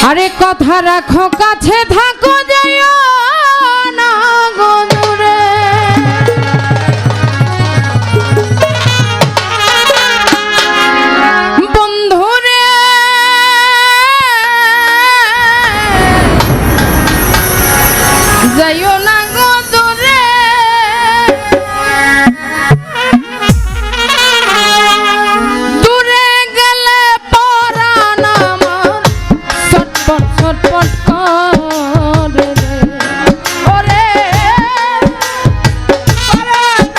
আরে কথা রাখো কাছে থাকো যাই ছটপট করে ওরে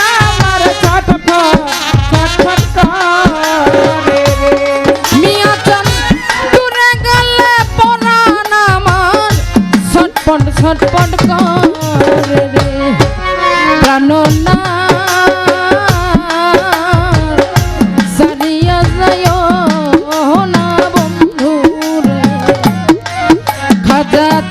আমার ছটপট ছটপট করে মিয়া চল দূরে গেলে পরান আমার ছটপট ছটপট করে রাজা